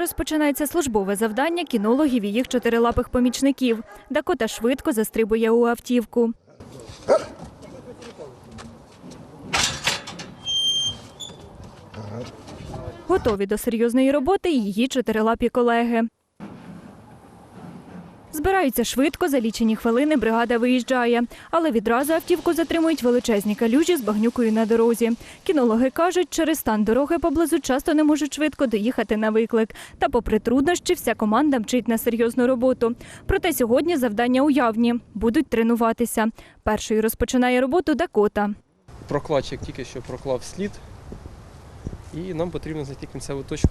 розпочинається службове завдання кінологів і їх чотирилапих помічників. Дакота швидко застрибує у автівку. Готові до серйозної роботи її чотирилапі колеги. Збираються швидко, за лічені хвилини бригада виїжджає, але відразу автівку затримують величезні калюжі з багнюкою на дорозі. Кінологи кажуть, через стан дороги поблизу часто не можуть швидко доїхати на виклик. Та, попри труднощі, вся команда мчить на серйозну роботу. Проте сьогодні завдання уявні будуть тренуватися. Першою розпочинає роботу Дакота. Прокладчик тільки що проклав слід, і нам потрібно знайти кінцеву точку.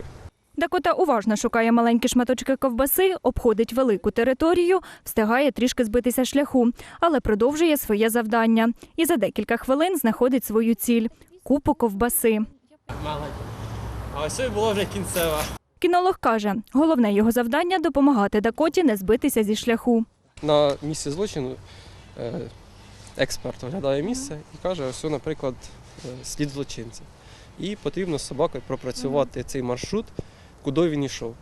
Дакота уважно шукає маленькі шматочки ковбаси, обходить велику територію, встигає трішки збитися шляху, але продовжує своє завдання. І за декілька хвилин знаходить свою ціль купу ковбаси. А ось і була вже кінцева. Кінолог каже, головне його завдання допомагати Дакоті не збитися зі шляху. На місці злочину е, експерт оглядає місце і каже, ось, наприклад, е, слід злочинця. І потрібно з собакою пропрацювати цей маршрут, куди він йшов.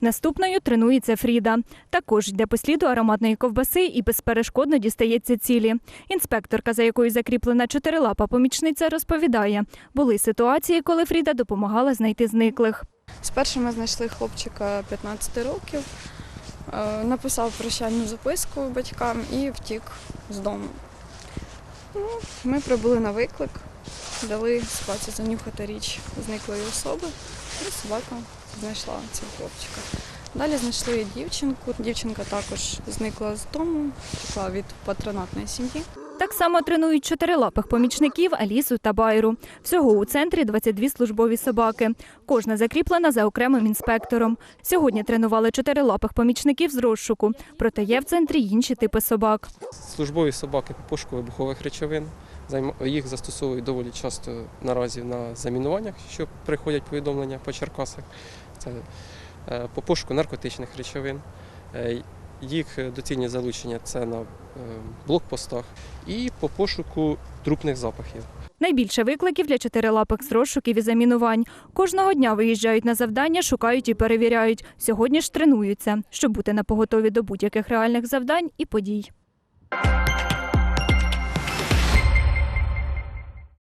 Наступною тренується Фріда. Також йде по сліду ароматної ковбаси і безперешкодно дістається цілі. Інспекторка, за якою закріплена чотирилапа помічниця, розповідає, були ситуації, коли Фріда допомагала знайти зниклих. Спершу ми знайшли хлопчика 15 років, е, написав прощальну записку батькам і втік з дому. Ну, Ми прибули на виклик, дали собаці занюхати річ зниклої особи, і собака знайшла цього хлопчика. Далі знайшли дівчинку. Дівчинка також зникла з дому, втекла від патронатної сім'ї. Так само тренують чотирилапих помічників Алісу та Байру. Всього у центрі 22 службові собаки. Кожна закріплена за окремим інспектором. Сьогодні тренували чотирилапих помічників з розшуку. Проте є в центрі інші типи собак. Службові собаки по пошуку вибухових речовин. Їх застосовують доволі часто наразі на замінуваннях, що приходять повідомлення по Черкасах. Це е, по пошуку наркотичних речовин. Е, Їх доцільне залучення це на е, блокпостах і по пошуку трупних запахів. Найбільше викликів для чотирилапих з розшуків і замінувань. Кожного дня виїжджають на завдання, шукають і перевіряють. Сьогодні ж тренуються, щоб бути на поготові до будь-яких реальних завдань і подій.